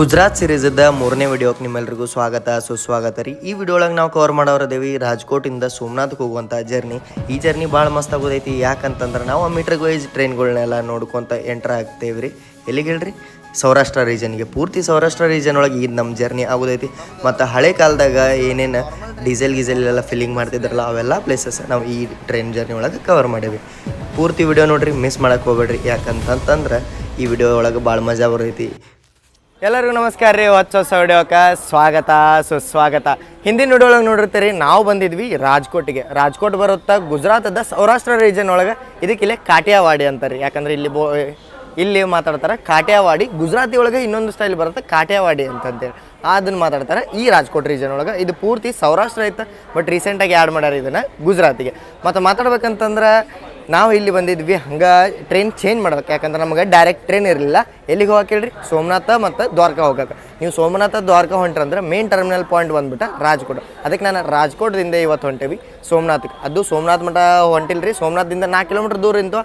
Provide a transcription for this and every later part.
ಗುಜರಾತ್ ಸಿರೀಸದ ಮೂರನೇ ವಿಡಿಯೋಕ್ಕೆ ನಿಮ್ಮೆಲ್ಲರಿಗೂ ಸ್ವಾಗತ. ಸುಸ್ವಾಗತ ರೀ. ಈ ವಿಡಿಯೋ ಒಳಗೆ ನಾವು ಕವರ್ ಮಾಡೋರದೇವಿ ರಾಜ್ಕೋಟಿಂದ ಸೋಮನಾಥ್ಗೆ ಹೋಗುವಂಥ ಜರ್ನಿ ಈ ಜರ್ನಿ ಭಾಳ ಮಸ್ತ್ ಆಗೋದೈತಿ. ಯಾಕಂತಂದ್ರೆ ನಾವು ಮೀಟರ್ ವೈಸ್ ಟ್ರೈನ್ಗಳನ್ನೆಲ್ಲ ನೋಡ್ಕೊತ ಎಂಟ್ರ್ ಆಗ್ತೇವೆ ರೀ ಎಲ್ಲಿಗೆ ಹೇಳ್ರಿ? ಸೌರಾಷ್ಟ್ರ ರೀಜನ್ಗೆ ಪೂರ್ತಿ ಸೌರಾಷ್ಟ್ರ ರೀಜನ್ ಒಳಗೆ ಇದು ನಮ್ಮ ಜರ್ನಿ ಆಗೋದೈತಿ. ಮತ್ತು ಹಳೆ ಕಾಲದಾಗ ಏನೇನು ಡೀಸೆಲ್ ಗೀಸೆಲ್ ಎಲ್ಲ ಫಿಲ್ಲಿಂಗ್ ಮಾಡ್ತಿದ್ರಲ್ಲ, ಅವೆಲ್ಲ ಪ್ಲೇಸಸ್ ನಾವು ಈ ಟ್ರೈನ್ ಜರ್ನಿ ಒಳಗೆ ಕವರ್ ಮಾಡೇವಿ. ಪೂರ್ತಿ ವಿಡಿಯೋ ನೋಡ್ರಿ ಮಿಸ್ ಮಾಡಕ್ಕೆ ಹೋಗ್ಬೇಡ್ರಿ. ಯಾಕಂತಂತಂದ್ರೆ ಈ ವಿಡಿಯೋ ಒಳಗೆ ಭಾಳ ಮಜಾ ಬರ್ತೈತಿ. ಎಲ್ಲರಿಗೂ ನಮಸ್ಕಾರ ರೀ, ಹೊಚ್ಚ ಹೊಸ ವಿಡಿಯೋಕ್ಕೆ ಸ್ವಾಗತ, ಸುಸ್ವಾಗತ. ಹಿಂದಿನ ವಿಡಿಯೋ ಒಳಗೆ ನೋಡಿರ್ತೀರಿ, ನಾವು ಬಂದಿದ್ವಿ ರಾಜ್ಕೋಟಿಗೆ. ರಾಜ್ಕೋಟ್ ಬರುತ್ತಾ ಗುಜರಾತದ ಸೌರಾಷ್ಟ್ರ ರೀಜನ್ ಒಳಗೆ. ಇದಕ್ಕಿಲ್ಲೇ ಕಾಟಿಯಾವಾಡಿ ಅಂತಾರೆ. ಯಾಕಂದ್ರೆ ಇಲ್ಲಿ ಬೋ, ಇಲ್ಲಿ ಮಾತಾಡ್ತಾರೆ, ಕಾಟಿಯಾವಾಡಿ. ಗುಜರಾತಿ ಒಳಗೆ ಇನ್ನೊಂದು ಸ್ಟೈಲ್ ಬರುತ್ತೆ, ಕಾಟಿಯಾವಾಡಿ ಅಂತಂತೇಳಿ. ಅದನ್ನ ಮಾತಾಡ್ತಾರೆ ಈ ರಾಜ್ಕೋಟ್ ರೀಜನ್ ಒಳಗೆ. ಇದು ಪೂರ್ತಿ ಸೌರಾಷ್ಟ್ರ ಐತೆ ಬಟ್ ರೀಸೆಂಟಾಗಿ ಆ್ಯಡ್ ಮಾಡ್ಯಾರ ಇದನ್ನು ಗುಜರಾತಿಗೆ. ಮತ್ತು ಮಾತಾಡ್ಬೇಕಂತಂದ್ರೆ ನಾವು ಇಲ್ಲಿ ಬಂದಿದ್ವಿ, ಹಂಗೆ ಟ್ರೈನ್ ಚೇಂಜ್ ಮಾಡ್ಬೇಕು. ಯಾಕಂದ್ರೆ ನಮಗೆ ಡೈರೆಕ್ಟ್ ಟ್ರೈನ್ ಇರಲಿಲ್ಲ. ಎಲ್ಲಿಗೆ ಹೋಗಕ್ಕೆ ಹೇಳ್ರಿ? ಸೋಮನಾಥ ಮತ್ತು ದ್ವಾರಕಾ ಹೋಗಕ್ಕೆ ನೀವು ಸೋಮನಾಥ, ದ್ವಾರಕಾ ಹೊಂಟ್ರಂದ್ರೆ ಮೇನ್ ಟರ್ಮಿನಲ್ ಪಾಯಿಂಟ್ ಬಂದ್ಬಿಟ್ಟು ರಾಜ್ಕೋಟ್. ಅದಕ್ಕೆ ನಾನು ರಾಜ್ಕೋಟದಿಂದ ಇವತ್ತು ಹೊಂಟೇವಿ, ಸೋಮನಾಥಕ್ಕೆ. ಅದು ಸೋಮನಾಥ ಮಠ ಹೊಂಟಿಲ್ರಿ. ಸೋಮನಾಥದಿಂದ ನಾಲ್ಕು ಕಿಲೋಮೀಟ್ರ್ ದೂರ ಇಂತು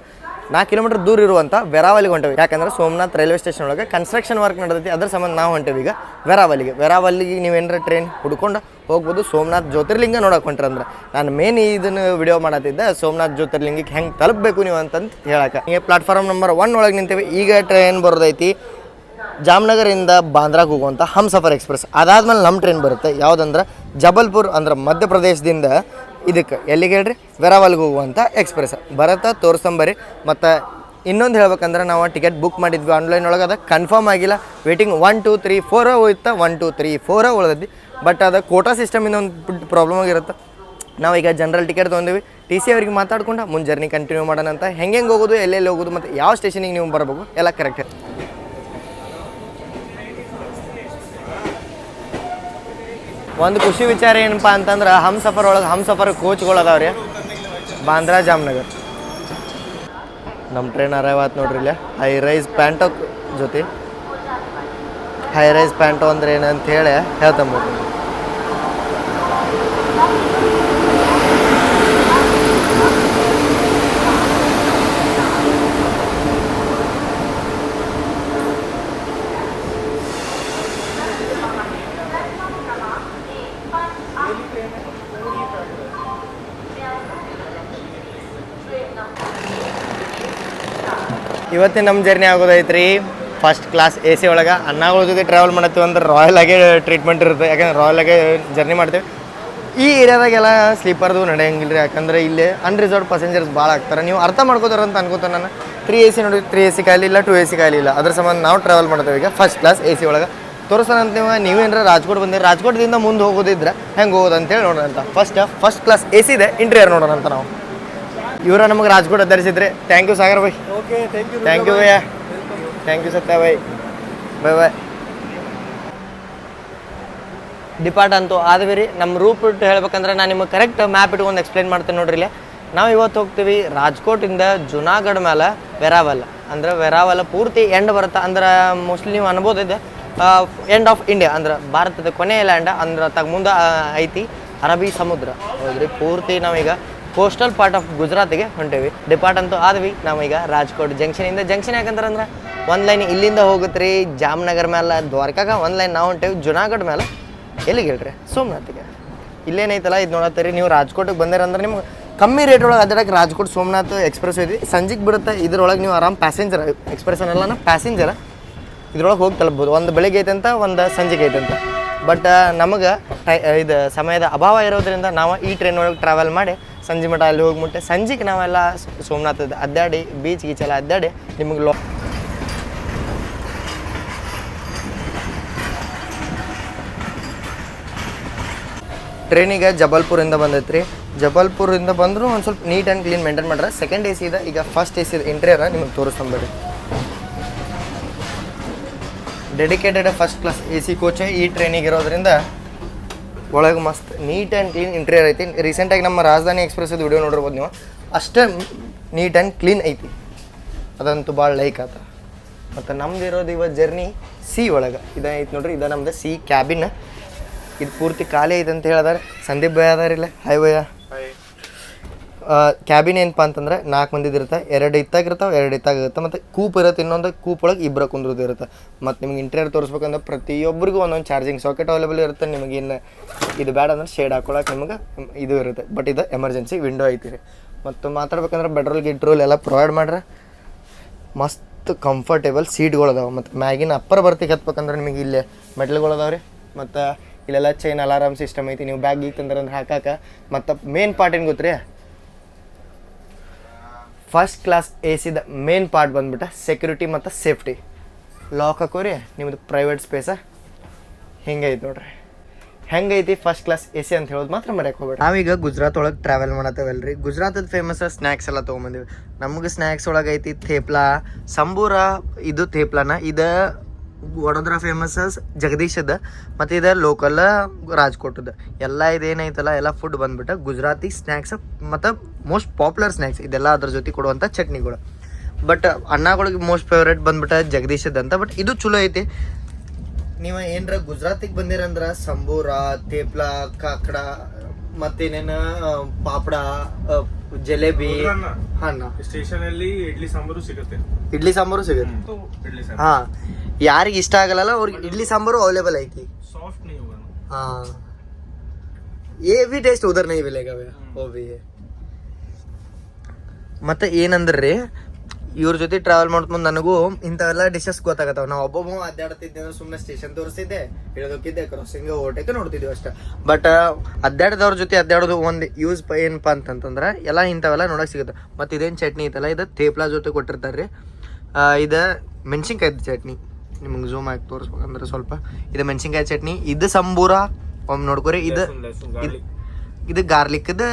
ನಾಲ್ಕು ಕಿಲೋಮೀಟರ್ ದೂರ ಇರುವಂಥ ವೆರಾವಲಿಗೆ ಹೊಂಟಿವಿ. ಯಾಕಂದ್ರೆ ಸೋಮನಾಥ್ ರೈಲ್ವೆ ಸ್ಟೇಷನ್ ಒಳಗೆ ಕನ್ಸ್ಟ್ರಕ್ಷನ್ ವರ್ಕ್ ನಡೆದೈತಿ. ಅದ್ರ ಸಂಬಂಧ ನಾವು ಹೊಂಟೇವಿ ಈಗ ವೆರಾವಲಿಗೆ. ವೆರಾವಲಿಗೆ ನೀವೇನಾರ ಟ್ರೈನ್ ಹುಡ್ಕೊಂಡು ಹೋಗ್ಬೋದು. ಸೋಮನಾಥ್ ಜ್ಯೋತಿರ್ಲಿಂಗ ನೋಡಕ್ಕೆ ಹೊಂಟ್ರಂದ್ರೆ ನಾನು ಮೇನ್ ಇದನ್ನು ವಿಡಿಯೋ ಮಾಡತ್ತಿದ್ದೆ ಸೋಮನಾಥ್ ಜ್ಯೋತಿರ್ಲಿಂಗಕ್ಕೆ ಹೆಂಗೆ ತಲುಪಬೇಕು ನೀವು ಅಂತಂತ ಹೇಳಕ್ಕೆ ಈಗ ಪ್ಲಾಟ್ಫಾರ್ಮ್ ನಂಬರ್ ಒನ್ ಒಳಗೆ ನಿಂತೇವೆ. ಈಗ ಟ್ರೈನ್ ಬರೋದೈತಿ ಜಾಮ್ನಗರಿಂದ ಬಾಂದ್ರಾಗ ಹೋಗುವಂಥ ಹಮ್ಸಫರ್ ಎಕ್ಸ್ಪ್ರೆಸ್ ಅದಾದ್ಮೇಲೆ ನಮ್ಮ ಟ್ರೈನ್ ಬರುತ್ತೆ. ಯಾವುದಂದ್ರೆ ಜಬಲ್ಪುರ್ ಅಂದ್ರೆ ಮಧ್ಯಪ್ರದೇಶದಿಂದ ಇದಕ್ಕೆ ಎಲ್ಲಿಗೆ ಹೇಳ್ರಿ? ವೆರಾವಲ್ಗೆ ಹೋಗುವಂಥ ಎಕ್ಸ್ಪ್ರೆಸ್ ಬರತ್ತ ತೋರಿಸ್ಕೊಂಬರಿ ಮತ್ತು ಇನ್ನೊಂದು ಹೇಳ್ಬೇಕಂದ್ರೆ ನಾವು ಟಿಕೆಟ್ ಬುಕ್ ಮಾಡಿದ್ವಿ ಆನ್ಲೈನ್ ಒಳಗೆ. ಅದು ಕನ್ಫರ್ಮ್ ಆಗಿಲ್ಲ. Waiting one two three four ಹೋಯ್ತಾ ಒನ್ ಟು ತ್ರೀ ಫೋರ ಉಳ್ದೈತಿ ಬಟ್ ಅದು ಕೋಟಾ ಸಿಸ್ಟಮಿಂದ ಒಂದು ಪ್ರಾಬ್ಲಮ್ ಆಗಿರುತ್ತೆ. ಈಗ ಜನರಲ್ ಟಿಕೆಟ್ ತೊಗೊಂಡಿವಿ. ಟಿ ಸಿ ಅವ್ರಿಗೆ ಮಾತಾಡ್ಕೊಂಡು, ಮುಂದೆ ಜರ್ನಿ ಕಂಟಿನ್ಯೂ ಮಾಡೋಣ ಅಂತ ಹೆಂಗೆ ಹೆಂಗೆ ಹೋಗೋದು, ಎಲ್ಲೆಲ್ಲಿ ಹೋಗೋದು, ಮತ್ತು ಯಾವ ಸ್ಟೇಷನಿಗೆ ನೀವು ಬರಬೇಕು, ಎಲ್ಲ ಕರೆಕ್ಟ್ ಒಂದು ಖುಷಿ ವಿಚಾರ ಏನಪ್ಪ ಅಂತಂದ್ರೆ ಹಮ್ ಸಫರ್ ಒಳಗೆ ಹಮ್ ಸಫರ್ ಕೋಚ್ಗಳು ರೀ. ಬಾಂದ್ರಾ ಜಾಮ್ನಗರ್. ನಮ್ಮ ಟ್ರೈನ್ ಅರೈವ್ ನೋಡ್ರಿ ಇಲ್ಲೇ. ಹೈ ರೈಸ್ ಪ್ಯಾಂಟೋ ಜೊತೆ. ಹೈ ರೈಸ್ ಪ್ಯಾಂಟೋ ಅಂದ್ರೆ ಏನಂತ ಹೇಳಿ ಹೇಳ್ತಂಬೋದು ಇವತ್ತಿನ ನಮ್ಮ ಜರ್ನಿ ಆಗೋದೈತ್ರಿ. ಫಸ್ಟ್ ಕ್ಲಾಸ್ ಎ ಸಿ ಒಳಗೆ ಅನ್ನಗಳ ಜೊತೆ ಟ್ರಾವೆಲ್ ಮಾಡತ್ತೀವಿ ಅಂದ್ರೆ ರಾಯಲ್ ಆಗೇ ಟ್ರೀಟ್ಮೆಂಟ್ ಇರುತ್ತೆ. ಯಾಕಂದ್ರೆ ರಾಯಲ್ ಆಗೇ ಜರ್ನಿ ಮಾಡ್ತೀವಿ. ಈ ಏರಿಯಾದಾಗೆಲ್ಲ ಸ್ಲೀಪರ್ದು ನಡೆಯಂಗಿಲ್ಲ ರೀ ಯಾಕಂದ್ರೆ ಇಲ್ಲಿ ಅನ್ರಿಸರ್ವ್ ಪ್ಯಾಸೆಂಜರ್ಸ್ ಭಾಳ ಆಗ್ತಾರೆ. ನೀವು ಅರ್ಥ ಮಾಡ್ಕೋತಾರ ಅಂತ ಅನ್ಕೋತಾರೆ ನಾನು. ತ್ರೀ ಎ ಸಿ ನೋಡಿ ತ್ರೀ ಎ ಸಿ ಖಾಲಿ ಇಲ್ಲ ಟು ಎ ಸಿ ಖಾಲಿ ಇಲ್ಲ. ಅದ್ರ ಸಂಬಂಧ ನಾವು ಟ್ರಾವೆಲ್ ಮಾಡ್ತೇವೆ. ಈಗ ಫಸ್ಟ್ ಕ್ಲಾಸ್ ಎ ಸಿ ಒಳಗೆ ತೋರಿಸೋಣ ಅಂತ ನೀವು. ನೀವೇನಾರ ರಾಜ್ಕೋಟ್ ಬಂದಿರಿ. ರಾಜ್ಕೋಟದಿಂದ ಮುಂದೆ ಹೋಗೋದಿದ್ರೆ ಹೆಂಗೆ ಹೋಗೋದು ಅಂತೇಳಿ ನೋಡೋಣ ಅಂತ. First first class A C ಇದೆ. ಇಂಟೀರಿಯರ್ ನೋಡೋಣ ಅಂತ ನಾವು. ಇವರ ನಮಗೆ Rajkot ಧರಿಸಿದ್ರೆ thank you Sagar bye okay thank you thank you bhaiya. Thank you Satya bye bye bye depart ಅಂತೂ ಆದ್ವಿ ರೀ ನಮ್ಮ ರೂಟ್ ಬಿಟ್ಟು ಹೇಳ್ಬೇಕಂದ್ರೆ ನಾನು ನಿಮಗೆ ಕರೆಕ್ಟ್ ಮ್ಯಾಪ್ ಇಟ್ಕೊಂಡು ಎಕ್ಸ್ಪ್ಲೈನ್ ಮಾಡ್ತೇನೆ ನೋಡ್ರಿ ಇಲ್ಲಿ. ನಾವು ಇವತ್ತು ಹೋಗ್ತೀವಿ ರಾಜ್ಕೋಟಿಂದ ಜುನಾಗಢ ಮೇಲೆ ವೆರಾವಲ್. ಅಂದ್ರೆ ವೆರಾವಲ್ ಪೂರ್ತಿ ಎಂಡ್ ಬರುತ್ತೆ. ಅಂದ್ರೆ ಮೋಸ್ಟ್ಲಿ ನೀವು ಅನ್ಬೋದಿದೆ ಎಂಡ್ ಆಫ್ ಇಂಡಿಯಾ ಅಂದ್ರೆ ಭಾರತದ ಕೊನೆಯ ಲ್ಯಾಂಡ್ ಅಂದ್ರೆ ತಗ ಮುಂದೆ ಐತಿ ಅರಬಿ ಸಮುದ್ರ. ಹೌದ್ರಿ? ಪೂರ್ತಿ ನಾವೀಗ ಕೋಸ್ಟಲ್ ಪಾರ್ಟ್ ಆಫ್ ಗುಜರಾತಿಗೆ ಹೊಂಟೇವಿ. ಡಿಪಾರ್ಟ್ ಅಂತೂ ಆದ್ವಿ. ನಾವೀಗ ರಾಜ್ಕೋಟ್ ಜಂಕ್ಷನಿಂದ ಜಂಕ್ಷನ್ ಯಾಕಂದ್ರೆ ಅಂದ್ರೆ ಒಂದು ಲೈನ್ ಇಲ್ಲಿಂದ ಹೋಗುತ್ತೆ ರೀ ಜಾಮ್ನಗರ್ ಮೇಲೆ ದ್ವಾರಕಾಗ ಒಂದು ಲೈನ್ ನಾವು ಹೊಂಟೇವಿ. ಜುನಾಗಢ ಮೇಲೆ ಎಲ್ಲಿಗೆ ಹೇಳ್ರಿ ಸೋಮನಾಥಿಗೆ. ಇಲ್ಲೇನೈತಲ್ಲ? ಇದು ನೋಡತ್ತೀರಿ. ನೀವು ರಾಜ್ಕೋಟಿಗೆ ಬಂದಿರಂದ್ರೆ ನಿಮ್ಗೆ ಕಮ್ಮಿ ರೇಟ್ ಒಳಗೆ ಅದ್ರಾಗ ರಾಜ್ಕೋಟ್ ಸೋಮನಾಥ್ ಎಕ್ಸ್ಪ್ರೆಸ್ ಇದೆ ಸಂಜೆಗೆ ಬಿಡುತ್ತೆ. ಇದ್ರೊಳಗೆ ನೀವು ಆರಾಮ್ ಪ್ಯಾಸೆಂಜರ್ ಎಕ್ಸ್ಪ್ರೆಸ್ ಅನ್ನಲ್ಲ ಪ್ಯಾಸೆಂಜರ್ ಇದ್ರೊಳಗೆ ಹೋಗಿ ತಲುಪ್ಬೋದು. ಒಂದು ಬೆಳಿಗ್ಗೆ ಐತಂತ, ಒಂದು ಸಂಜೆಗೆ ಐತಂತ. ಬಟ್ ನಮಗೆ ಟೈ ಇದು ಸಮಯದ ಅಭಾವ ಇರೋದ್ರಿಂದ ನಾವು ಈ ಟ್ರೈನ್ ಒಳಗೆ ಟ್ರಾವೆಲ್ ಮಾಡಿ ಸಂಜೆ ಮಠ ಅಲ್ಲಿ ಹೋಗಿ ಮುಟ್ಟೆ ಸಂಜೆಗೆ ನಾವೆಲ್ಲ ಸೋಮನಾಥದ ಅದ್ದಾಡಿ ಬೀಚ್ ಗೀಚ್ ಎಲ್ಲ ಅದ್ದಾಡಿ, ನಿಮಗೆ ಲೋ ಟ್ರೈನಿಗೆ ಜಬಲ್ಪುರಿಂದ ಬಂದೈತ್ರಿ. ಜಬಲ್ಪುರಿಂದ ಬಂದರೂ ಒಂದು ಸ್ವಲ್ಪ ನೀಟ್ ಆ್ಯಂಡ್ ಕ್ಲೀನ್ ಮೇಂಟೈನ್ ಮಾಡ್ರೆ. ಸೆಕೆಂಡ್ ಎ ಸಿ ಇದೆ ಈಗ ಫಸ್ಟ್ ಎ ಸಿ ಇಂಟೀರಿಯರ್ ನಿಮಗೆ ತೋರಿಸ್ಕೊಂಬೇಡಿ dedicated first class A C ಕೋಚೆ ಈ ಟ್ರೈನಿಗೆ ಇರೋದ್ರಿಂದ ಒಳಗೆ ಮಸ್ತ್ ನೀಟ್ ಆ್ಯಂಡ್ ಕ್ಲೀನ್ ಇಂಟೀರಿಯರ್ ಐತಿ. ರೀಸೆಂಟಾಗಿ ನಮ್ಮ ರಾಜಧಾನಿ ಎಕ್ಸ್ಪ್ರೆಸ್ ವಿಡಿಯೋ ನೋಡಿರ್ಬೋದು ನೀವು. ಅಷ್ಟೇ ನೀಟ್ ಆ್ಯಂಡ್ ಕ್ಲೀನ್ ಐತಿ. ಅದಂತೂ ಭಾಳ ಲೈಕ್ ಆತ. ಮತ್ತು ನಮ್ದು ಇರೋದು ಇವತ್ತು ಜರ್ನಿ ಸಿ ಒಳಗೆ ಇದೈತಿ ನೋಡ್ರಿ, ಇದು ನಮ್ದು ಸಿ ಕ್ಯಾಬಿನ್ ಇದು ಪೂರ್ತಿ ಖಾಲಿ ಐತೆ ಅಂತ ಹೇಳಿದಾರೆ. ಸಂದೀಪ್ ಭಯ ಅದಾರಿಲ್ಲ ಭಯ್ಯ. ಕ್ಯಾಬಿನ್ ಏನಪ್ಪ ಅಂತಂದ್ರೆ ನಾಲ್ಕು ಮಂದಿ ಇರುತ್ತೆ. ಎರಡು ಇತ್ತಾಗಿರ್ತಾವೆ, ಎರಡು ಇತ್ತಾಗಿರುತ್ತೆ. ಮತ್ತು ಕೂಪ್ ಇರುತ್ತೆ, ಇನ್ನೊಂದು ಕೂಪ್ ಒಳಗೆ ಇಬ್ಬರು ಕುಂದ್ರದ್ದು ಇರುತ್ತೆ. ಮತ್ತು ನಿಮ್ಗೆ ಇಂಟೀರಿಯರ್ ತೋರಿಸ್ಬೇಕಂದ್ರೆ ಪ್ರತಿಯೊಬ್ಬರಿಗೂ ಒಂದೊಂದು ಚಾರ್ಜಿಂಗ್ ಸಾಕೆಟ್ ಅವೈಲೇಬಲ್ ಇರುತ್ತೆ. ನಿಮಗೆ ಇನ್ನು ಇದು ಬೇಡ ಅಂದ್ರೆ ಶೇಡ್ ಹಾಕೊಳಕ್ಕೆ ನಿಮಗೆ ಇದು ಇರುತ್ತೆ. ಬಟ್ ಇದು ಎಮರ್ಜೆನ್ಸಿ ವಿಂಡೋ ಐತಿ ರೀ. ಮತ್ತು ಮಾತಾಡ್ಬೇಕಂದ್ರೆ ಬೆಡ್ರೋಲ್ ಗಿಡ್ರೋಲ್ ಎಲ್ಲ ಪ್ರೊವೈಡ್ ಮಾಡ್ರೆ ಮಸ್ತ್ ಕಂಫರ್ಟೇಬಲ್ ಸೀಟ್ಗಳು ಅದಾವೆ. ಮತ್ತು ಮ್ಯಾಗಿನ ಅಪ್ಪರ್ ಬರ್ತಿಗೆ ಹತ್ಬೇಕಂದ್ರೆ ನಿಮಗೆ ಇಲ್ಲೇ ಮೆಟ್ಲ್ಗಳು ರೀ. ಮತ್ತು ಇಲ್ಲೆಲ್ಲ ಚೈನ್ ಅಲಾರಾಮ್ ಸಿಸ್ಟಮ್ ಐತಿ. ನೀವು ಬ್ಯಾಗ್ ತಂದ್ರೆ ಅಂದ್ರೆ ಹಾಕಾಕ. ಮತ್ತು ಮೇನ್ ಪಾರ್ಟ್ ಏನು ಗೊತ್ತ್ರಿ? ಫಸ್ಟ್ ಕ್ಲಾಸ್ ಎ ಸಿದ ಮೇನ್ ಪಾರ್ಟ್ ಬಂದ್ಬಿಟ್ಟು ಸೆಕ್ಯೂರಿಟಿ ಮತ್ತು ಸೇಫ್ಟಿ ಲಾಕ್ ಹಾಕೋರಿ ನಿಮ್ಮದು ಪ್ರೈವೇಟ್ ಸ್ಪೇಸ ಹಿಂಗೈತೆ ನೋಡ್ರಿ. ಹೆಂಗೈತಿ ಫಸ್ಟ್ ಕ್ಲಾಸ್ ಎ ಸಿ ಅಂತ ಹೇಳೋದು ಮಾತ್ರ ಮರ್ಯಾಕೆ ಹೋಗ್ಬೇಡ ನಾವೀಗ ಗುಜರಾತ್ ಒಳಗೆ ಟ್ರಾವೆಲ್ ಮಾಡತ್ತೇವಲ್ರಿ. ಗುಜರಾತದ ಫೇಮಸ್ ಸ್ನ್ಯಾಕ್ಸ್ ಎಲ್ಲ ತೊಗೊಂಬಂದಿವಿ. ನಮಗೆ ಸ್ನ್ಯಾಕ್ಸ್ ಒಳಗೆ ಐತಿ ಥೇಪ್ಲಾ, ಸಂಬೂರ, ಇದು ಥೇಪ್ಲಾನ, ಇದು ವಡೋದರ ಫೇಮಸ್ ಅದ, ಮತ್ತು ಇದು ಲೋಕಲ್ ರಾಜ್ಕೋಟದ. ಎಲ್ಲ ಇದೇನೈತಲ್ಲ, ಎಲ್ಲ ಫುಡ್ ಬಂದ್ಬಿಟ್ಟು ಗುಜರಾತಿ ಸ್ನ್ಯಾಕ್ಸ್ ಮತ್ತು ಮೋಸ್ಟ್ ಪಾಪ್ಯುಲರ್ ಸ್ನ್ಯಾಕ್ಸ್ ಇದೆಲ್ಲ ಅದ್ರ ಜೊತೆ ಕೊಡುವಂಥ ಚಟ್ನಿಗಳು. ಬಟ್ ಅಣ್ಣಗಳಿಗೆ ಮೋಸ್ಟ್ ಫೇವ್ರೇಟ್ ಬಂದ್ಬಿಟ್ಟು ಜಗದೀಶದ ಅಂತ ಬಟ್ ಇದು ಚಲೋ ಐತಿ. ನೀವು ಏನರ ಗುಜರಾತಿಗೆ ಬಂದಿರಂದ್ರ ಸಂಬೂರ, ತೇಪ್ಲಾ, ಕಾಕಡ, ಮತ್ತೇನೇನು, ಪಾಪಡ ಜಲೇಬಿ ಹೋದ್ರನ್ನ? ಹಣ್ಣ ಸ್ಟೇಷನ್ ಅಲ್ಲಿ ಇಡ್ಲಿ ಸಾಂಬಾರು ಸಿಗುತ್ತೆ ಇಡ್ಲಿ ಸಾಂಬಾರು ಸಿಗುತ್ತೆ तो इडली सांभर ಹಾ ಯಾರಿಗೆ ಇಷ್ಟ ಆಗಲ್ಲ ಅವ್ರಿಗೆ ಇಡ್ಲಿ ಸಾಂಬಾರು ಅವೈಲೇಬಲ್ ಐತಿ सॉफ्ट नहीं होगा ना हाँ ये भी टेस्ट उधर नहीं मिलेगा भैया वो भी है ಮತ್ತೆ ಏನಂದ್ರಿ ಇವ್ರ ಜೊತೆ ಟ್ರಾವೆಲ್ ಮಾಡ್ತು ನನಗೂ ಇಂಥವೆಲ್ಲ ಡಿಶಸ್ ಗೊತ್ತಾಗತ್ತವ. ನಾವು ಒಬ್ಬೊಬ್ಬ ಅದ್ದಾಡ್ತಿದ್ದೆ ಸುಮ್ಮನೆ ಸ್ಟೇಷನ್ ತೋರಿಸಿದ್ದೆ ಇಳಿದೋಕಿದ್ದೆ ಕ್ರಾಸಿಂಗ್ ಓಟಕ್ಕೆ ನೋಡ್ತಿದ್ವಿ ಅಷ್ಟೆ. ಬಟ್ ಅದ್ದಾಡದವ್ರ ಜೊತೆ ಅದ್ದಾಡೋದು ಒಂದು ಯೂಸ್ ಏನಪ್ಪ ಅಂತಂತಂದ್ರೆ ಎಲ್ಲ ಇಂಥವೆಲ್ಲ ನೋಡಕ್ ಸಿಗುತ್ತೆ. ಮತ್ತು ಇದೇನು ಚಟ್ನಿ ಐತಲ್ಲ ಇದು ತೇಪ್ಲಾ ಜೊತೆ ಕೊಟ್ಟಿರ್ತಾರೆ ರೀ ಇದು ಮೆಣ್ಸಿನ್ಕಾಯ್ದು ಚಟ್ನಿ. ನಿಮಗೆ ಝೂಮ್ ಆಗಿ ತೋರಿಸ್ಬೇಕಂದ್ರೆ ಸ್ವಲ್ಪ. ಇದು ಮೆಣ್ಸಿನ್ಕಾಯಿ ಚಟ್ನಿ ಇದು ಸಂಬೂರ ಒಮ್ಮೆ ನೋಡ್ಕೊರಿ ಇದು ಇದು ಗಾರ್ಲಿಕ್ದು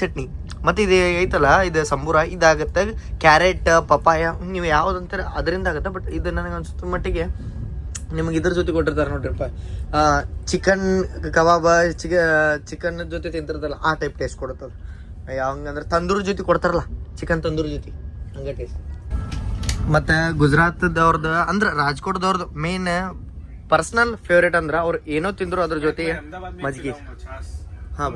ಚಟ್ನಿ. ಮತ್ತು ಇದು ಐತಲ್ಲ ಇದು ಸಂಬೂರ ಇದಾಗತ್ತೆ ಕ್ಯಾರೆಟ್ ಪಪಾಯ ನೀವು ಯಾವ್ದು ಅಂತಾರೆ ಅದರಿಂದ ಆಗುತ್ತೆ ಬಟ್ ಇದು ನನಗೆ ಅನ್ಸುತ್ತೆ ಮಟ್ಟಿಗೆ ನಿಮ್ಗೆ ಇದ್ರ ಜೊತೆ ಕೊಟ್ಟಿರ್ತಾರೆ ನೋಡ್ರಿಪ್ಪ. ಚಿಕನ್ ಕಬಾಬ ಚಿಕ ಚಿಕನ್ ಜೊತೆ ತಿಂತಿರ್ತಲ್ಲ ಆ ಟೈಪ್ ಟೇಸ್ಟ್ ಕೊಡುತ್ತದ ಯಾವಂಗಂದ್ರೆ ತಂದೂರ್ ಜೊತೆ ಕೊಡ್ತಾರಲ್ಲ ಚಿಕನ್ ತಂದೂರ್ ಜೊತೆ. ಹಂಗೆ ಟೇಸ್ಟ್ ಮತ್ತು ಗುಜರಾತ್ದವ್ರದ್ದು ಅಂದ್ರೆ ರಾಜ್ಕೋಟ್ದವ್ರದ್ದು ಮೇನ್ ಪರ್ಸನಲ್ ಫೇವ್ರೇಟ್ ಅಂದ್ರೆ ಅವ್ರು ಏನೋ ತಿಂದ್ರು ಅದ್ರ ಜೊತೆ ಮಜ್ಜಿಗೆ ಹಾಂ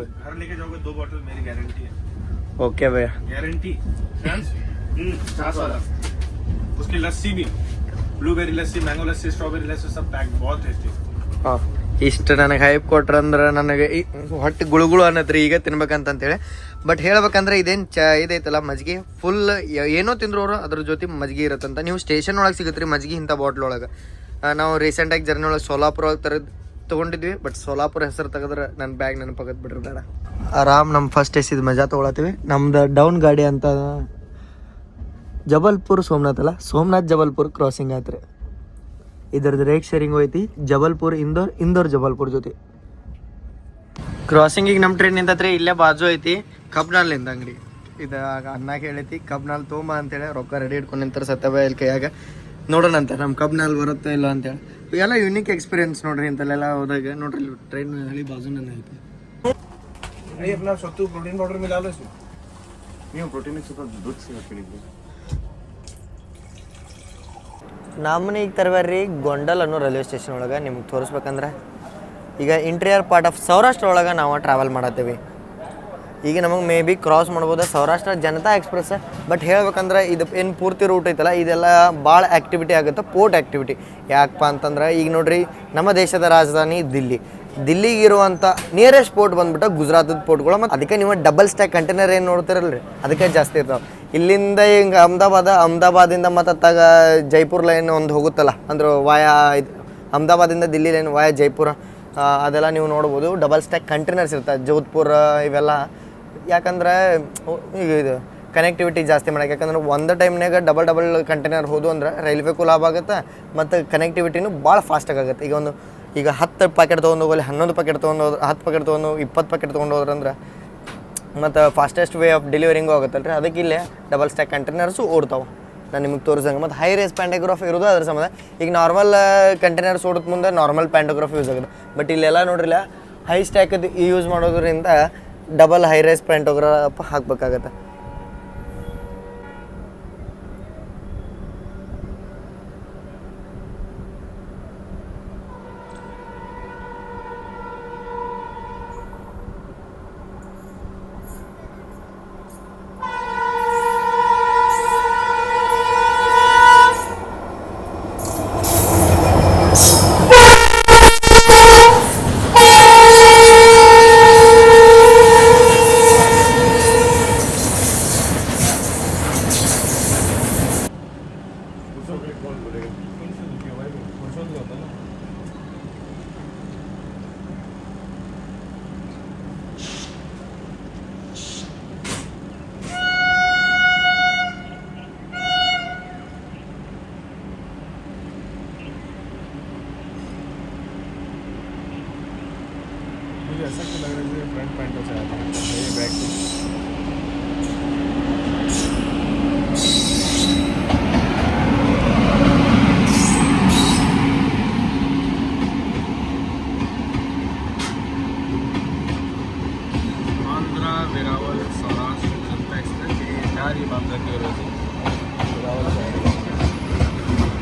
छाछ हाँ भाई घर लेके जाओगे दो बोतल मेरी गारंटी है ಓಕೆ ಭಯ್ಯ गारंटी छाछ वाला उसकी लस्सी भी blueberry lassi mango lassi strawberry lassi सब पैक बहुत टेस्टी ಹಾಂ ಇಷ್ಟು ನನಗೆ ಹೈಪ್ ಕೊಟ್ರಂದ್ರೆ ನನಗೆ ಈ ಹೊಟ್ಟೆ ಗುಳುಗುಳು ಅನ್ನತ್ರಿ ಈಗ ತಿನ್ಬೇಕಂತಂತೇಳಿ ಬಟ್ ಹೇಳ್ಬೇಕಂದ್ರೆ ಇದೇನು ಚ ಇದೈತಲ್ಲ ಮಜ್ಜಿಗೆ ಫುಲ್ ಏನೋ ತಿಂದ್ರು ಅವರು ಅದ್ರ ಜೊತೆ ಮಜ್ಜಿಗೆ ಇರತ್ತಂತ ನೀವು ಸ್ಟೇಷನ್ ಒಳಗೆ ಸಿಗುತ್ತೆ ರೀ ಮಜ್ಜಿಗೆ ಇಂಥ ಬಾಟ್ಲ್ ಒಳಗೆ ನಾವು ರೀಸೆಂಟಾಗಿ ಜರ್ನಿ ಒಳಗೆ ಸೋಲಾಪುರ ಒಳಗೆ ತರದ್ ತೊಗೊಂಡಿದ್ವಿ ಬಟ್ ಸೋಲಾಪುರ ಹೆಸರು ತೆಗೆದ್ರೆ ನನ್ನ ಬ್ಯಾಗ್ ನೆನಪಾಗತ್ ಬಿಡ್ರಿ ಬೇಡ ಆರಾಮ್ ನಮ್ಮ ಫಸ್ಟ್ ಎಸಿದ ಮಜಾ ತೊಗೊಳತ್ತೀವಿ. ನಮ್ದು ಡೌನ್ ಗಾಡಿ ಅಂತ ಜಬಲ್ಪುರ್ ಸೋಮನಾಥ್ ಅಲ್ಲ? ಸೋಮನಾಥ್ ಜಬಲ್ಪುರ್ ಕ್ರಾಸಿಂಗ್ ಆಯ್ತು ರೀ ಇದ್ರದ್ದು ರೇಟ್ ಶೇರಿಂಗ್ ಹೋಯ್ತಿ, ಜಬಲ್ಪುರ್ ಇಂದೋರ್ ಇಂದೋರ್ ಜಬಲ್ಪುರ್ ಜೊತೆ. ಕ್ರಾಸಿಂಗಿಗೆ ನಮ್ಮ ಟ್ರೈನ್ ನಿಂತತ್ರಿ, ಇಲ್ಲೇ ಬಾಜು ಐತಿ ಕಬ್ನಾಲಿಂದ ಅಂಗಡಿ. ಇದು ಅನ್ನ ಕೇಳೈತಿ ಕಬ್ನಾಲ್ ತೋಮ ಅಂತೇಳಿ ರೊಕ್ಕ ರೆಡಿ ಇಟ್ಕೊಂಡು ನಿಂತಾರೆ ಸತ್ಯಬಾಯಿ ಕೈಯಾಗ. ನೋಡೋಣಂತೆ ನಮ್ಮ ಕಬ್ನಾಲ್ ಬರುತ್ತೆ ಇಲ್ಲ ಅಂತೇಳಿ. ಎಲ್ಲ ಯುನಿಕ್ ಎಕ್ಸ್ಪೀರಿಯನ್ಸ್ ನೋಡ್ರಿ ಇಂತಲ್ಲೆಲ್ಲ ಹೋದಾಗ ನೋಡ್ರಿ ಟ್ರೈನ್ ಹಳಿ ಬಾಜು ನನ್ನ ಐತಿ नहीं अपना सत्तू प्रोटीन पाउडर मिला लो इसमें ನೀವು ಪ್ರೋಟೀನ್ ಸ್ವಲ್ಪ ದುಡ್ಡು ಸಿಗುತ್ತೆ ನಮ್ಮನ್ನ ಈಗ ತರಬೇರಿ ಗೊಂಡಲ್ ಅನ್ನೋ ರೈಲ್ವೆ ಸ್ಟೇಷನ್ ಒಳಗೆ ನಿಮ್ಗೆ ತೋರಿಸ್ಬೇಕಂದ್ರೆ ಈಗ ಇಂಟೀರಿಯರ್ ಪಾರ್ಟ್ ಆಫ್ ಸೌರಾಷ್ಟ್ರ ಒಳಗೆ ನಾವು ಟ್ರಾವೆಲ್ ಮಾಡತ್ತೀವಿ ಈಗ ನಮಗೆ ಮೇ ಬಿ ಕ್ರಾಸ್ ಮಾಡ್ಬೋದು ಸೌರಾಷ್ಟ್ರ ಜನತಾ ಎಕ್ಸ್ಪ್ರೆಸ್ ಬಟ್ ಹೇಳ್ಬೇಕಂದ್ರೆ ಇದು ಏನು ಪೂರ್ತಿ ರೂಟ್ ಐತಲ್ಲ, ಇದೆಲ್ಲ ಭಾಳ ಆ್ಯಕ್ಟಿವಿಟಿ ಆಗುತ್ತೆ ಪೋರ್ಟ್ ಆ್ಯಕ್ಟಿವಿಟಿ ಯಾಕಪ್ಪ ಅಂತಂದ್ರೆ ಈಗ ನೋಡ್ರಿ, ನಮ್ಮ ದೇಶದ ರಾಜಧಾನಿ ದಿಲ್ಲಿ. ದಿಲ್ಲಿಗೆ ಇರುವಂಥ ನಿಯರೆಸ್ಟ್ ಪೋರ್ಟ್ ಬಂದ್ಬಿಟ್ಟು ಗುಜರಾತದ ಪೋರ್ಟ್ಗಳು ಮತ್ತು ಅದಕ್ಕೆ ನೀವು ಡಬಲ್ ಸ್ಟ್ಯಾಕ್ ಕಂಟೈನರ್ ಏನು ನೋಡ್ತಿರಲ್ರಿ? ಅದಕ್ಕೆ ಜಾಸ್ತಿ ಇರ್ತಾವೆ. ಇಲ್ಲಿಂದ ಹಿಂಗೆ ಅಹಮದಾಬಾದ, ಅಹಮದಾಬಾದಿಂದ ಮತ್ತು ಅತ್ತಾಗ ಜೈಪುರ್ ಲೈನ್ ಒಂದು ಹೋಗುತ್ತಲ್ಲ, ಅಂದ್ರೆ ವಾಯಾ ಇದು, ಅಹಮದಾಬಾದಿಂದ ದಿಲ್ಲಿ ಲೈನ್ ವಾಯಾ, ಜೈಪುರ ಅದೆಲ್ಲ ನೀವು ನೋಡ್ಬೋದು. ಡಬಲ್ ಸ್ಟ್ಯಾಕ್ ಕಂಟೈನರ್ಸ್ ಇರ್ತವೆ, ಜೋಧ್ಪುರ ಇವೆಲ್ಲ. ಯಾಕಂದ್ರೆ ಈಗ ಇದು ಕನೆಕ್ಟಿವಿಟಿ ಜಾಸ್ತಿ ಮಾಡಕ್ಕೆ, ಯಾಕಂದ್ರೆ ಒಂದು ಟೈಮ್ನಾಗ ಡಬಲ್ ಡಬಲ್ ಕಂಟೈನರ್ ಹೋದು ಅಂದ್ರೆ ರೈಲ್ವೆಗೂ ಲಾಭ ಆಗುತ್ತೆ, ಮತ್ತು ಕನೆಕ್ಟಿವಿಟಿನೂ ಭಾಳ ಫಾಸ್ಟಾಗಿ ಆಗುತ್ತೆ. ಈಗ ಒಂದು, ಈಗ ಹತ್ತು ಪ್ಯಾಕೆಟ್ ತೊಗೊಂಡು ಹೋಗಲಿ, ಹನ್ನೊಂದು ಪ್ಯಾಕೆಟ್ ತೊಗೊಂಡು ಹೋದ್ರೆ ಹತ್ತು ಪ್ಯಾಕೆಟ್ ತೊಗೊಂಡು ಇಪ್ಪತ್ತು ಪ್ಯಾಕೆಟ್ ತೊಗೊಂಡು ಹೋದ್ರಂದ್ರೆ ಮತ್ತು ಫಾಸ್ಟೆಸ್ಟ್ ವೇ ಆಫ್ ಡೆಲಿವರಿಂಗು ಆಗುತ್ತಲ್ಲ ರೀ ಅದಕ್ಕೆ ಇಲ್ಲೇ ಡಬಲ್ ಸ್ಟ್ಯಾಕ್ ಕಂಟೈನರ್ಸು ಓಡ್ತಾವೆ. ನಾನು ನಿಮಗೆ ತೋರಿಸಂಗೆ, ಮತ್ತು ಹೈ ರೇಸ್ ಪ್ಯಾಂಡೋಗ್ರಾಫ್ ಇರೋದು ಅದ್ರ ಸಂಬಂಧ. ಈಗ ನಾರ್ಮಲ್ ಕಂಟೈನರ್ಸ್ ಓಡೋದು ಮುಂದೆ ನಾರ್ಮಲ್ ಪ್ಯಾಂಡೋಗ್ರಾಫ್ ಯೂಸ್ ಆಗುತ್ತೆ. ಬಟ್ ಇಲ್ಲೆಲ್ಲ ನೋಡ್ರಿಲ್ಲ ಹೈ ಸ್ಟ್ಯಾಕದ್ದು ಯೂಸ್ ಮಾಡೋದ್ರಿಂದ ಡಬಲ್ ಹೈ ರೈಸ್ ಪ್ಯಾಂಟೋಗ್ರಾಫ್ ಹಾಕ್ಬೇಕಾಗತ್ತೆ. 说这个分了。चार ही बांद्रा की ओर से वेरावल जाएगा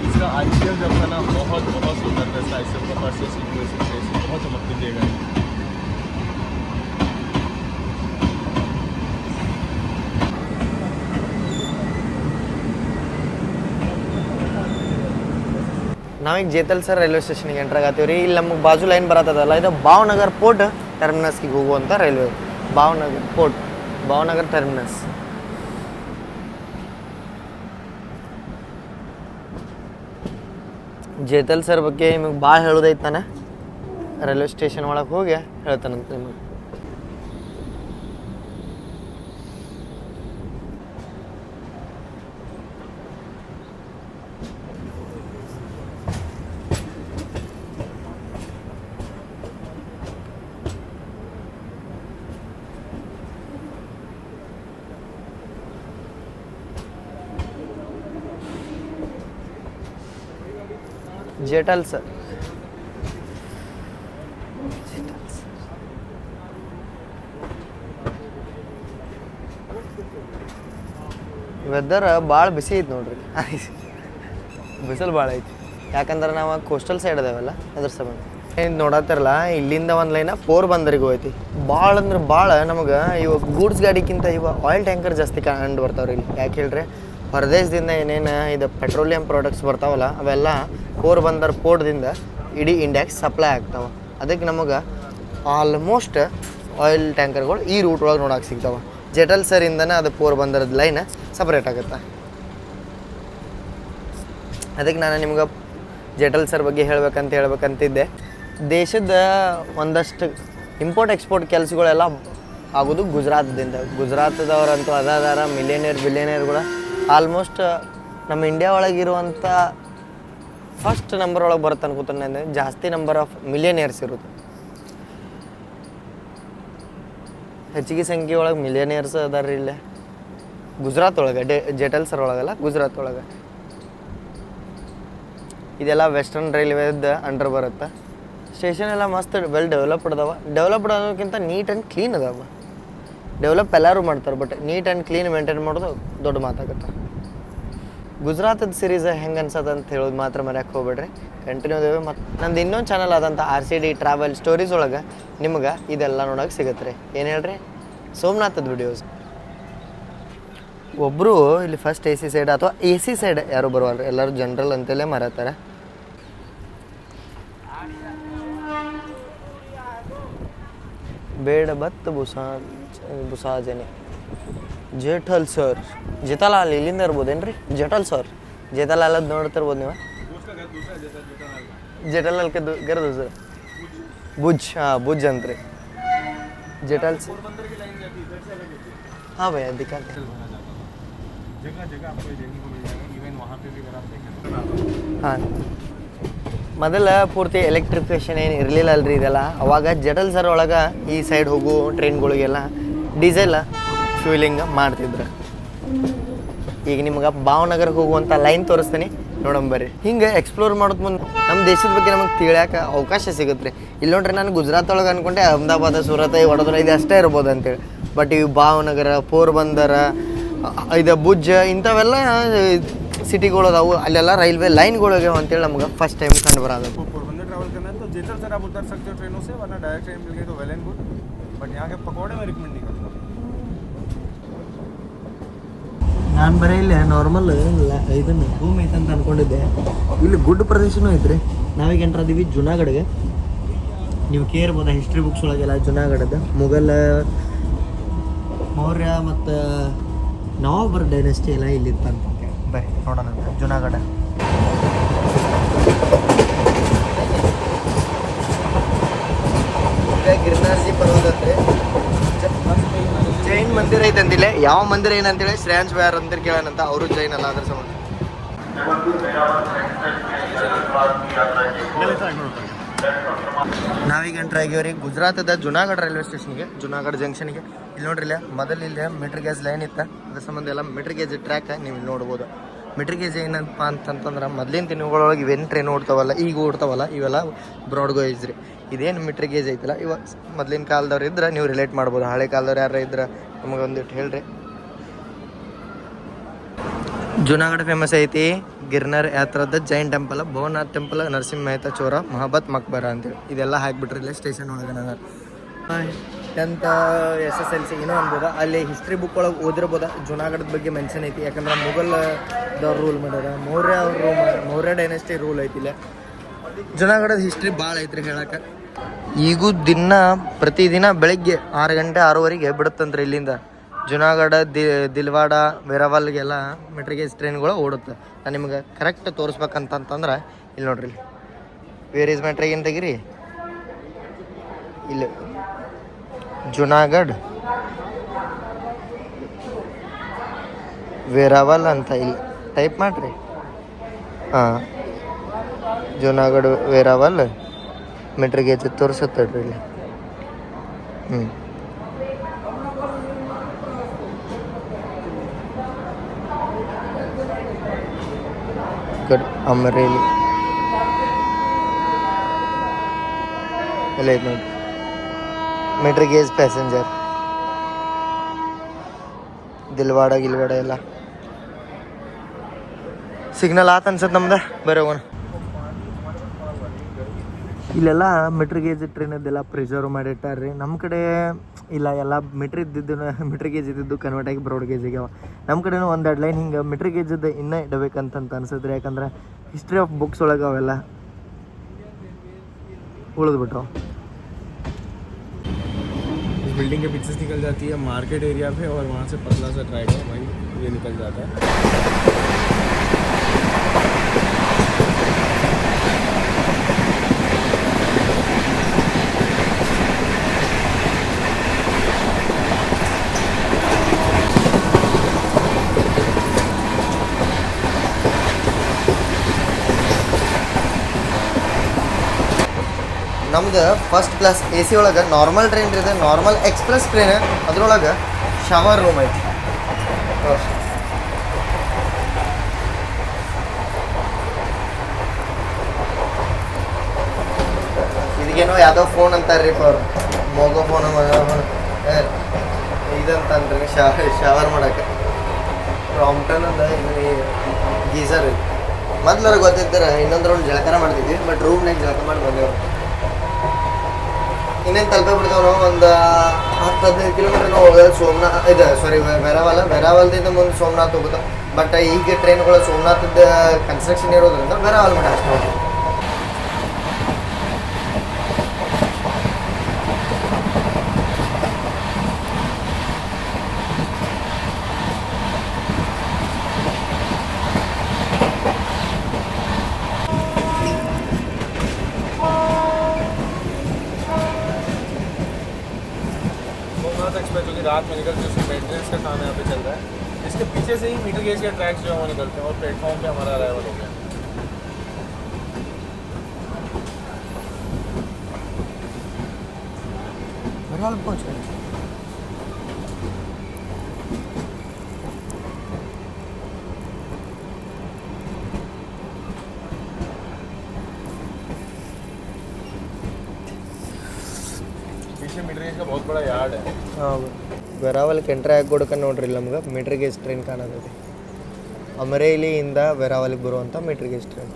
इसका आइडिया जब था ना बहुत बहुत सुंदर था इसका इससे ऊपर से सीट से बहुत चमकती थी ये गाड़ी ನಾವೀಗ ಜೇತಲ್ ಸರ್ ರೈಲ್ವೆ ಸ್ಟೇಷನ್ಗೆ ಎಂಟ್ರ್ ಆಗತ್ತೀವಿ ರೀ ಇಲ್ಲಿ ನಮಗೆ ಬಾಜು ಲೈನ್ ಬರತ್ತದಲ್ಲ ಇದು ಭಾವನಗರ್ ಪೋರ್ಟ್ ಟರ್ಮಿನಸ್ಗೆ ಹೋಗುವಂಥ railway Bhavnagar port Bhavnagar terminus ಜೇತಲ್ sir ಬಗ್ಗೆ ನಿಮಗೆ ಭಾಳ ಹೇಳೋದೈತೆ ರೈಲ್ವೆ ಸ್ಟೇಷನ್ ಒಳಗೆ ಹೋಗಿ ಹೇಳ್ತಾನಂತ ನಿಮಗೆ. ಜೇಟಲ್ ಸರ್ ವೆದರ್ ಭಾಳ ಬಿಸಿ ಐತಿ ನೋಡ್ರಿ. ಬಿಸಿಲು ಭಾಳ ಐತಿ. ಯಾಕಂದ್ರೆ ನಾವು ಕೋಸ್ಟಲ್ ಸೈಡ್ ಅದಾವಲ್ಲ, ಅದ್ರ ಸಂಬಂಧ. ಏನು ನೋಡತ್ತಿರಲ್ಲ ಇಲ್ಲಿಂದ ಒಂದು ಲೈನ ಫೋರ್ ಬಂದರಿಗೆ ಹೋಯ್ತಿ. ಭಾಳ ಅಂದ್ರೆ ಭಾಳ ನಮಗೆ ಇವಾಗ ಗೂಡ್ಸ್ ಗಾಡಿಗಿಂತ ಇವಾಗ ಆಯಿಲ್ ಟ್ಯಾಂಕರ್ ಜಾಸ್ತಿ ಕಂಡು ಬರ್ತಾವ್ರಿ ಇಲ್ಲಿ. ಯಾಕೆ ಹೇಳ್ರಿ? ಹೊರದೇಶದಿಂದ ಏನೇನು ಇದು ಪೆಟ್ರೋಲಿಯಂ ಪ್ರಾಡಕ್ಟ್ಸ್ ಬರ್ತಾವಲ್ಲ, ಅವೆಲ್ಲ ಪೋರ್ ಬಂದರ್ ಪೋರ್ಟ್ದಿಂದ ಇಡೀ ಇಂಡಿಯಾಗೆ ಸಪ್ಲೈ ಆಗ್ತಾವೆ. ಅದಕ್ಕೆ ನಮಗೆ ಆಲ್ಮೋಸ್ಟ್ ಆಯಿಲ್ ಟ್ಯಾಂಕರ್ಗಳು ಈ ರೂಟ್ ಒಳಗೆ ನೋಡೋಕೆ ಸಿಗ್ತಾವೆ. ಜೆಟಲ್ ಸರಿಂದನೇ ಅದು ಪೋರ್ ಬಂದರದ ಲೈನ್ ಸಪ್ರೇಟ್ ಆಗುತ್ತೆ. ಅದಕ್ಕೆ ನಾನು ನಿಮ್ಗೆ ಜೆಟಲ್ ಸರ್ ಬಗ್ಗೆ ಹೇಳ್ಬೇಕಂತ ಹೇಳ್ಬೇಕಂತಿದ್ದೆ. ದೇಶದ ಒಂದಷ್ಟು ಇಂಪೋರ್ಟ್ ಎಕ್ಸ್ಪೋರ್ಟ್ ಕೆಲಸಗಳೆಲ್ಲ ಆಗೋದು ಗುಜರಾತ್ದಿಂದ. ಗುಜರಾತದವರಂತೂ ಅದಾದಾರ ಮಿಲಿಯನೇರ್ ಬಿಲಿಯನಿಯರ್ಗಳು ಆಲ್ಮೋಸ್ಟ್ ನಮ್ಮ ಇಂಡಿಯಾ ಒಳಗಿರುವಂಥ ಫಸ್ಟ್ ನಂಬರ್ ಒಳಗೆ ಬರುತ್ತೆ ಅನ್ಕೋತಾನೆ ಅಂದರೆ ಜಾಸ್ತಿ ನಂಬರ್ ಆಫ್ ಮಿಲಿಯನೇರ್ಸ್ ಇರುತ್ತೆ. ಹೆಚ್ಚಿಗೆ ಸಂಖ್ಯೆ ಒಳಗೆ ಮಿಲಿಯನೇರ್ಸ್ ಅದಾರ ಇಲ್ಲೇ. ಗುಜರಾತ್ ಒಳಗೆ, ಡೆ ಜೆಟಲ್ ಸರ್ ಒಳಗಲ್ಲ, ಗುಜರಾತ್ ಒಳಗೆ. ಇದೆಲ್ಲ ವೆಸ್ಟರ್ನ್ ರೈಲ್ವೇದ ಅಂಡರ್ ಬರುತ್ತೆ. ಸ್ಟೇಷನ್ ಎಲ್ಲ ಮಸ್ತ್ ವೆಲ್ ಡೆವಲಪ್ಡ್ ಅದಾವ. ಡೆವಲಪ್ಡ್ ಅನ್ನೋಕ್ಕಿಂತ ನೀಟ್ ಆ್ಯಂಡ್ ಕ್ಲೀನ್ ಅದಾವ. ಡೆವಲಪ್ ಎಲ್ಲರೂ ಮಾಡ್ತಾರೆ but neat and clean maintain ಮಾಡೋದು ದೊಡ್ಡ ಮಾತಾಗುತ್ತೆ. ಗುಜರಾತದ ಸೀರೀಸ್ ಹೆಂಗೆ ಅನ್ಸತ್ತೆ ಅಂತ ಹೇಳೋದು ಮಾತ್ರ ಮರ್ಯಾಕೆ ಹೋಗ್ಬೇಡ್ರಿ. ಕಂಟಿನ್ಯೂ ಅದೇವೆ ಮತ್ತು ನಂದು ಇನ್ನೊಂದು ಚಾನಲ್ ಆದಂಥ R C D travel stories ಒಳಗೆ ನಿಮ್ಗೆ ಇದೆಲ್ಲ ನೋಡೋಕೆ ಸಿಗುತ್ತೆ ರೀ. ಏನು ಹೇಳ್ರಿ? ಸೋಮನಾಥದ ವಿಡಿಯೋಸ್ ಒಬ್ಬರು ಇಲ್ಲಿ ಫಸ್ಟ್ ಎ ಸಿ ಸೈಡ್ ಅಥವಾ ಎ ಸಿ ಸೈಡ್ ಯಾರು ಬರುವಲ್ರಿ, ಎಲ್ಲರೂ ಜನರಲ್ ಅಂತಲೇ ಮರತಾರೆ ಬೇಡ, ಬತ್ತ ಬುಸಾ ಬುಸಾಜನೆ ಜೇಠಲ್ ಸರ್ ಜೇತಾಲಾಲ್ ಇಲ್ಲಿಂದ ಇರ್ಬೋದೇನ್ರಿ ಜೇಠಲ್ ಸರ್ ಜೇತಾಲಾಲ್ ಅದು ನೋಡ್ತಿರ್ಬೋದು ನೀವು उसका घर दूसरा है, जैसा जेठालाल का ಜೇಠಲಾಲ್ಕೆ ಗರ್ದು ಸರ್ ಬುಜ್ ಹಾಂ ಬುಜ್ ಅಂತ್ರಿ ಜೇಠಲ್ ಸರ್ पोरबंदर की लाइन जाती है इधर से अलग होती है ಹಾಂ ಭಯ ದಿಕ್ಕಾತೆ भरा जाता था जगह जगह आपको ये देखने को मिल जाएगा इवन वहाँ पे भी अगर आप देखें ಹಾಂ ಮೊದಲ ಪೂರ್ತಿ ಎಲೆಕ್ಟ್ರಿಫಿಕೇಶನ್ ಏನು ಇರಲಿಲ್ಲ ಅಲ್ರಿ ಇದೆಲ್ಲ ಅವಾಗ ಜಟಲ್ ಸರ್ ಒಳಗೆ ಈ ಸೈಡ್ ಹೋಗು ಟ್ರೈನ್ಗಳಿಗೆಲ್ಲ ಡೀಸೆಲ್ ಫ್ಯೂಲಿಂಗ್ ಮಾಡ್ತಿದ್ರು. ಈಗ ನಿಮ್ಗೆ ಭಾವನಗರಕ್ಕೆ ಹೋಗುವಂಥ ಲೈನ್ ತೋರಿಸ್ತೀನಿ. ನೋಡೋಣ ಬರ್ರಿ. ಹಿಂಗೆ ಎಕ್ಸ್ಪ್ಲೋರ್ ಮಾಡೋದು ಮುಂದೆ ನಮ್ಮ ದೇಶದ ಬಗ್ಗೆ ನಮಗೆ ತಿಳಿಯಾಕ ಅವಕಾಶ ಸಿಗುತ್ತೆ ರೀ. ಇಲ್ಲಿ ನೋಡ್ರಿ ನಾನು ಗುಜರಾತ್ ಒಳಗೆ ಅಂದ್ಕೊಂಡೆ ಅಹಮದಾಬಾದ, ಸೂರತ್ ವಡೋದ್ರ ಇದು ಅಷ್ಟೇ ಇರ್ಬೋದು ಅಂತೇಳಿ. ಬಟ್ ಇವು ಭಾವನಗರ, ಪೋರ್ಬಂದರ, ಇದು ಭುಜ್, ಇಂಥವೆಲ್ಲ ಸಿಟಿಗಳು ಅದಾವು. ಅಲ್ಲೆಲ್ಲ ರೈಲ್ವೆ ಲೈನ್ಗಳಿವೆ ಅಂತೇಳಿ ನಮ್ಗೆ ಫಸ್ಟ್ ಟೈಮ್ ಕಂಡು ಬರೋದು. ಬಟ್ ನಾನು ಬರೀ ಇಲ್ಲಿ ನಾರ್ಮಲ್ ಇದನ್ನು, ಭೂಮಿ ಐತೆ ಅಂತ ಅನ್ಕೊಂಡಿದ್ದೆ. ಇಲ್ಲಿ ಗುಡ್ಡ ಪ್ರದೇಶನೂ ಐತ್ರಿ. ನಾವೀಗ ಎಂಟ್ರ್ ಅದೀವಿ ಜುನಾಗಢಗೆ ನೀವು ಕೇರ್ಬೋದ ಹಿಸ್ಟ್ರಿ ಬುಕ್ಸ್ ಒಳಗೆಲ್ಲ ಜುನಾಗಢದ ಮೊಘಲ್, ಮೌರ್ಯ ಮತ್ತು ನವಾಬರ್ ಡೈನೆಸ್ಟಿ ಎಲ್ಲ ಇಲ್ಲಿ ಇತ್ತಂತ ಬರ್ರಿ ನೋಡೋಣ. ಜುನಾಗಢ ಇಲ್ಲೇ ಯಾವ ಮಂದಿರ ಏನಂತೇಳಿ ಶ್ರೇಯಾಂಶ್ ವ್ಯಾರ್ ಅಂತ ಕೇಳೋಣಂತ ಅವರು ಜೈನ್ ಅಲ್ಲ ಅದ್ರ ಸಂಬಂಧ ನಾವೀಗ ಎಂಟ್ರ್ ಆಗಿವ್ರಿ. ಗುಜರಾತದ ಜುನಾಗಢ ರೈಲ್ವೆ ಸ್ಟೇಷನ್ಗೆ ಜುನಾಗಢ ಜಂಕ್ಷನ್ಗೆ. ಇಲ್ಲಿ ನೋಡ್ರಿ ಇಲ್ಲ ಮೊದಲಿಲ್ಲ ಇಲ್ಲಿ ಮೀಟರ್ ಗೇಜ್ ಲೈನ್ ಇತ್ತ. ಅದ್ರ ಸಂಬಂಧ ಎಲ್ಲ ಮೀಟರ್ ಗೇಜ್ ಟ್ರ್ಯಾಕ್ ನೀವು ನೋಡ್ಬೋದು. ಮೀಟರ್ ಗೇಜ್ ಏನಪ್ಪ ಅಂತಂತಂದ್ರೆ ಮೊದಲಿನ ದಿನಗಳೊಳಗೆ ಇವೇನು ಟ್ರೈನ್ ಓಡ್ತಾವಲ್ಲ, ಈಗ ಓಡ್ತಾವಲ್ಲ, ಇವೆಲ್ಲ ಬ್ರಾಡ್ ಗೇಜ್ ರೀ. ಇದೇನು ಮೀಟರ್ ಗೇಜ್ ಐತಲ್ಲ ಇವಾಗ ಮೊದಲಿನ ಕಾಲದವ್ರು ಇದ್ರೆ ನೀವು ರಿಲೇಟ್ ಮಾಡ್ಬೋದು. ಹಳೆ ಕಾಲದವ್ರು ಯಾರು ಇದ್ರೆ ನಮಗೆ ಒಂದಿಟ್ಟು ಹೇಳ್ರಿ. ಜುನಾಗಢ ಫೇಮಸ್ ಐತಿ, ಗಿರ್ನರ್ ಯಾತ್ರದ ಜೈನ್ ಟೆಂಪಲ್ ಭವನಾಥ್ ಟೆಂಪಲ್ ನರಸಿಂಹ ಮೆಹ್ತಾ ಚೋರ, ಮಹಬತ್ ಮಕ್ಬರ ಅಂತೇಳಿ ಇದೆಲ್ಲ ಹಾಕ್ಬಿಟ್ರಿ ಇಲ್ಲೇ ಸ್ಟೇಷನ್ ಒಳಗೆ ನಾನು tenth S S L C ಏನೋ ಅನ್ಬೋದು. ಅಲ್ಲಿ ಹಿಸ್ಟ್ರಿ ಬುಕ್ ಒಳಗೆ ಓದಿರ್ಬೋದು. ಜುನಾಗಢದ ಬಗ್ಗೆ ಮೆನ್ಷನ್ ಐತಿ. ಯಾಕಂದ್ರೆ ಮೊಘಲ್ ದವ್ರು ರೂಲ್ ಮಾಡ್ಯಾರ Maurya rule Maurya dynasty rule ಐತಿಲ್ಲ ಜುನಾಗಢದ ಹಿಸ್ಟ್ರಿ ಭಾಳ ಐತ್ರಿ ಹೇಳಕ್ಕೆ ಈಗೂ ದಿನ ಪ್ರತಿದಿನ ಬೆಳಗ್ಗೆ ಆರು ಗಂಟೆ ಆರೂವರೆಗೆ ಬಿಡುತ್ತಂತ್ರಿ ಇಲ್ಲಿಂದ. ಜುನಾಗಢ, ದಿ, ದಿಲ್ವಾಡ ವೆರಾವಲ್ಗೆಲ್ಲ ಮೆಟ್ರಿಗೇಜ್ ಟ್ರೈನ್ಗಳು ಓಡುತ್ತೆ. ನಾನು ನಿಮ್ಗೆ ಕರೆಕ್ಟ್ ತೋರಿಸ್ಬೇಕಂತಂತಂದ್ರೆ ಇಲ್ಲಿ ನೋಡ್ರಿ ವೇರ್ ಈಸ್ ಮೈ ಟ್ರೈನ್ ತೆಗಿರಿ? ಇಲ್ಲಿ. ಜುನಾಗಢ್ ವೇರಾವಲ್ ಅಂತ ಇಲ್ಲಿ ಟೈಪ್ ಮಾಡ್ರಿ ಹಾಂ ಜುನಾಗಢ ವೇರಾವಲ್ ಮೆಟ್ರಿಗೇಜ್ ತೋರಿಸುತ್ತೆ ಇಲ್ಲಿ ಹ್ಞೂ ಕಡೆ ಅಮರೇಲಿ ಎಲ್ಲ ಐತೆ ನೋಡಿ metre gauge passenger. Dilwada, Gilwada ಎಲ್ಲ. ಸಿಗ್ನಲ್ ಆತ ಅನ್ಸತ್ ನಮ್ದ? ಬರೀ ಹೋಗೋಣ. ಇಲ್ಲೆಲ್ಲ ಮೆಟ್ರಿ ಗೇಜ್ ಟ್ರೈನದ್ದೆಲ್ಲ ಪ್ರಿಸರ್ವ್ ಮಾಡಿಟ್ಟಾರ್ರಿ. ನಮ್ಮ ಕಡೆ ಇಲ್ಲ, ಎಲ್ಲ ಮೆಟ್ರಿ ಇದ್ದಿದ್ದು ಮೆಟ್ರಿ ಗೇಜ್ ಇದ್ದಿದ್ದು ಕನ್ವರ್ಟ್ ಆಗಿ ಬ್ರಾಡ್ ಗೇಜ್ ಆಗ್ಯಾವ. ನಮ್ಮ ಕಡೆನೂ ಒಂದು ಎರಡು ಲೈನ್ ಹಿಂಗೆ ಮೆಟ್ರಿ ಗೇಜದ್ದು ಇನ್ನೂ ಇಡಬೇಕಂತಂತ ಅನ್ಸಿದ್ರೆ ಯಾಕಂದ್ರೆ ಹಿಸ್ಟ್ರಿ ಆಫ್ ಬುಕ್ಸ್ ಒಳಗೆ ಅವೆಲ್ಲ ಉಳಿದ್ಬಿಟ್ರು. बिल्डिंग के पीछे निकल जाती है मार्केट एरिया पे, और वहाँ से पतला सा ट्रैक है, वहीं ये निकल जाता है। ನಮ್ದು ಫಸ್ಟ್ ಕ್ಲಾಸ್ ಎ ಸಿ ಒಳಗೆ ನಾರ್ಮಲ್ ಟ್ರೈನ್ ಇದೆ ನಾರ್ಮಲ್ ಎಕ್ಸ್ಪ್ರೆಸ್ ಟ್ರೈನ್ ಅದ್ರೊಳಗೆ ಶವರ್ ರೂಮ್ ಐತಿ. ಇದಕ್ಕೇನೋ ಯಾವುದೋ ಫೋನ್ ಅಂತಾರ್ರಿ ಅವ್ರು. ಮೋಗೋ ಫೋನ್ ಇದಂತಂದ್ರಿ ಶವರ್ ಮಾಡಕ್ಕೆ ರಾಮ್ಟನ್ ಅಂದ ಗೀಸರ್ ಐತಿ. ಗೊತ್ತಿದ್ದಾರೆ ಇನ್ನೊಂದ್ರೊಳಗೆ ಜಳಕನ ಮಾಡ್ತಿದ್ವಿ ಬಟ್ ರೂಮ್ನಾಗ ಜಳಕ ಮಾಡಿ ಬಂದೇವು. ಇನ್ನೇನು ತಲುಪೇ ಬಿಡ್ತೇವೆ ನಾವು ಒಂದು ಹತ್ತು ಹದಿನೈದು ಕಿಲೋಮೀಟರ್ ನಾವು ಹೋಗೋದು ಸೋಮನಾಥ ಇದು ಸಾರಿ ವೆರಾವಲ ವೆರಾವಲ್ದಿಂದ ಮುಂದೆ ಸೋಮನಾಥ್ ಹೋಗುತ್ತೆ? ಬಟ್ ಈಗ ಟ್ರೈನ್ಗಳು ಸೋಮನಾಥದ ಕನ್ಸ್ಟ್ರಕ್ಷನ್ ಇರೋದ್ರಿಂದ ವೆರಾವಲ್ ಮಟ್ಟ ಅಷ್ಟು. प्लेटफॉर्म पे हमारा अराइवल हो गया बहरहाल पहुंच गए ಬಹುತ್ ಬಡಾ ಯಾರ್ಡ್? ಹಾ ವೆರಾವಲ್ ಕೆಂಟ್ರಾ ಆಗ್ಗೋಡಕ ನೋಡ್ರಿ ನಮ್ಗೆ. ಮಿಡ್ರೇಜ್ ಟ್ರೈನ್ ಕಾಣತೈತಿ ಅಮರೇಲಿಯಿಂದ ವೆರಾವಲಿಗೆ ಬರುವಂಥ ಮೆಟ್ರಿಗೇಜ್ ಟ್ರೈನ್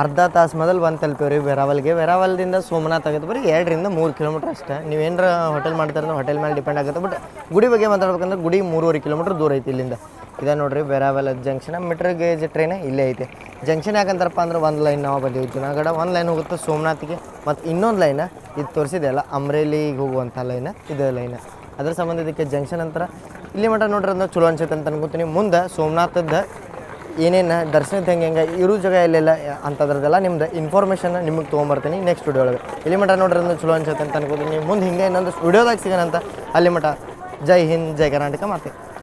ಅರ್ಧ ತಾಸು ಮೊದಲು ಬಂದು ತಲುಪೇವ್ರಿ ವೆರಾವಲ್ಗೆ. ವೆರಾವಲ್ದಿಂದ ಸೋಮನಾಥ್ ಆಗುತ್ತೆ ಬರೀ ಎರಡರಿಂದ ಮೂರು ಕಿಲೋಮೀಟ್ರ್ ಅಷ್ಟೇ. ನೀವು ಏನಾರ ಹೋಟೆಲ್ ಮಾಡ್ತಾರೆ ಹೋಟೆಲ್ ಮೇಲೆ ಡಿಪೆಂಡ್ ಆಗುತ್ತೆ ಬಟ್ ಗುಡಿ ಬಗ್ಗೆ ಮಾತಾಡ್ಬೇಕಂದ್ರೆ ಗುಡಿ ಮೂರುವರೆ ಕಿಲೋಮೀಟ್ರ್ ದೂರ ಐತಿ ಇಲ್ಲಿಂದ. ಇದೆ ನೋಡ್ರಿ Veraval junction metre gauge train ಇಲ್ಲೇ ಐತೆ. ಜಂಕ್ಷನ್ ಯಾಕಂತಾರಪ್ಪ ಅಂದ್ರೆ ಒಂದು ಲೈನ್ ನಾವು ಬಂದೀವಿ. ಜುನಾಗಢ ಒಂದು ಲೈನ್ ಹೋಗುತ್ತೆ ಸೋಮನಾಥ್ಗೆ, ಮತ್ತು ಇನ್ನೊಂದು ಲೈನ ಇದು ತೋರಿಸಿದೆ ಅಲ್ಲ, ಅಮ್ರೇಲಿಗೆ ಹೋಗುವಂಥ ಲೈನ ಇದೇ ಲೈನ ಅದ್ರ ಸಂಬಂಧ ಇದಕ್ಕೆ ಜಂಕ್ಷನ್ ನಂತರ ಇಲ್ಲಿ ಮಟ್ಟ ನೋಡ್ರಿ ಅದನ್ನ ಚಲೋ ಅನ್ಸುತ್ತೆ ಅಂತ ಅನ್ಕೋತೀನಿ ಮುಂದೆ ಸೋಮನಾಥದ ಏನೇನು ದರ್ಶನದ ಹೆಂಗೆ ಹೆಂಗೆ ಇರು ಜಾಗ ಎಲ್ಲೆಲ್ಲ ಅಂತದ್ರದ್ದೆಲ್ಲ ನಿಮ್ದು ಇನ್ಫಾರ್ಮೇಷನ್ ನಿಮಗೆ ತೊಗೊಂಬರ್ತೀನಿ ನೆಕ್ಸ್ಟ್ ವಿಡಿಯೋ ಒಳಗೆ. ಇಲ್ಲಿ ಮಟ್ಟ ನೋಡ್ರಿ ಅಂದ್ರೆ ಚಲೋ ಅನ್ಸುತ್ತೆ ಅಂತ ಅನ್ಕೋತೀನಿ ಮುಂದೆ ಹಿಂಗೆ ಇನ್ನೊಂದು ವಿಡಿಯೋದಾಗ ಸಿಗೋಣ ಅಂತ. ಅಲ್ಲಿ ಮಟ್ಟ ಜೈ ಹಿಂದ್, ಜೈ ಕರ್ನಾಟಕ ಮಾತೆ.